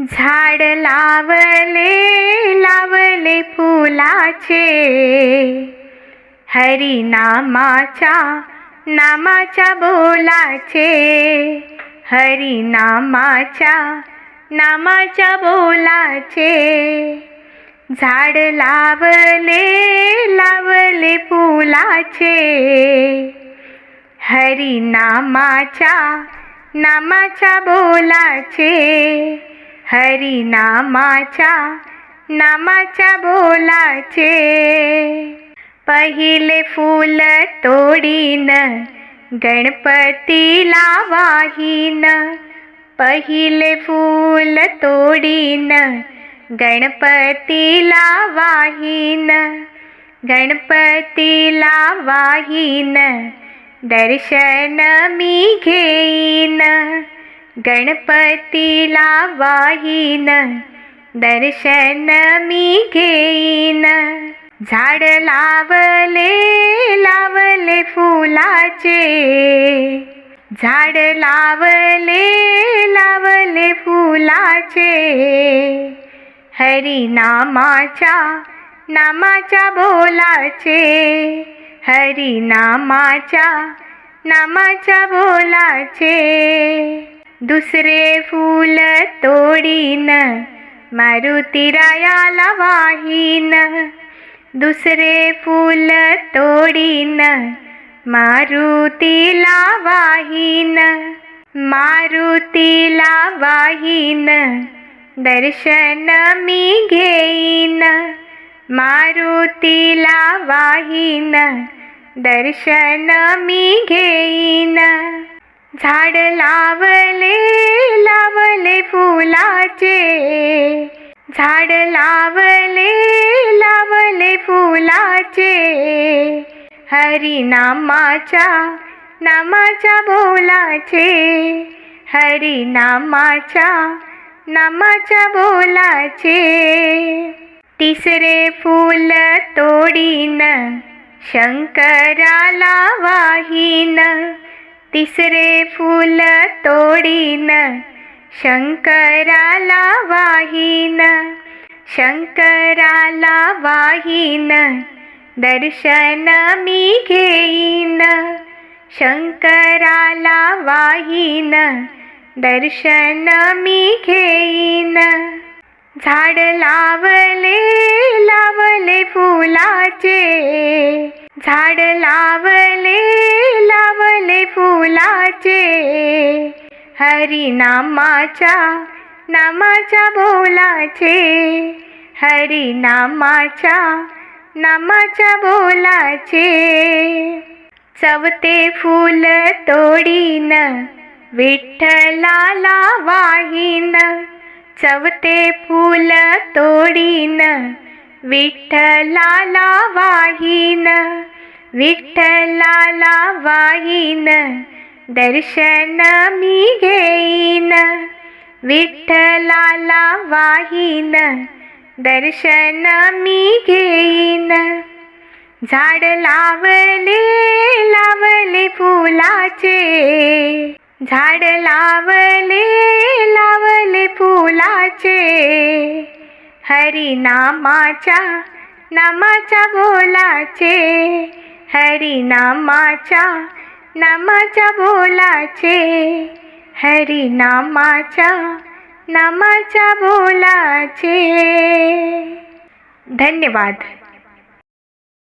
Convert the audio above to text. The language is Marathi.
झाड लावले लावले फुलाचे. हरी नामाच्या नामाच्या बोलाचे. हरी नामाच्या नामाच्या बोलाचे. झाड लावले लावले फुलाचे. हरी नामाच्या नामाच्या बोलाचे. हरी नामाच्या नामाच्या बोलाचे. पहिले फूल तोडीन गणपतीला वाहीन पहिले फूल तोडीन गणपतीला वाहीन गणपतीला वाहीन दर्शन मी घेईन. गणपतीला वाहीन दर्शन मी घेईन. झाड लावले लावले फुलाचे. झाड लावले लावले फुलाचे. हरी नामाच्या नामाच्या बोलाचे. हरी नामाच्या नामाच्या बोलाचे. दुसरे फूल तोडीन मारुतीरायाला वाहीन. दुसरे फूल तोडीन मारुतीला वाहीन. मारुतीला वाहीन दर्शन मी घेईन. मारुतीला वाहीन दर्शन मी घेईन. झाड लावले फुलाचे झाड लावले लावले फुलाचे. हरी नामाच्या नामाच्या बोलाचे. हरी नामाच्या नामाच्या बोलाचे. तिसरे फूल तोडीन शंकराला वाहीन तिसरे फूल तोडीन शंकराला वाहीन शंकराला वाहीन दर्शन मी घेईन. शंकराला वाहीन दर्शन मी घेईन. झाड लावले लावले फुलाचे. झाड लावले लावले फुलाचे. हरी नामाच्या नामाच्या बोलाचे. हरी नामाच्या नामाच्या बोलाचे. चवते फूल तोडीन विठ्ठलाला वाहीन. चवते फूल तोडीन विठ्ठलाला वाहीन. विठ्ठलाला वाहीन. दर्शन मी घेईन. विठ्ठलाला वाहीन. दर्शन मी घेईन. झाड लावले लावले फुलाचे. झाड लावले लावले फुलाचे. हरी नामाच्या नामाच्या बोलाचे. हरी नामाच्या नामाच्या बोलाचे. हरी नामाच्या नामाच्या बोलाचे. धन्यवाद.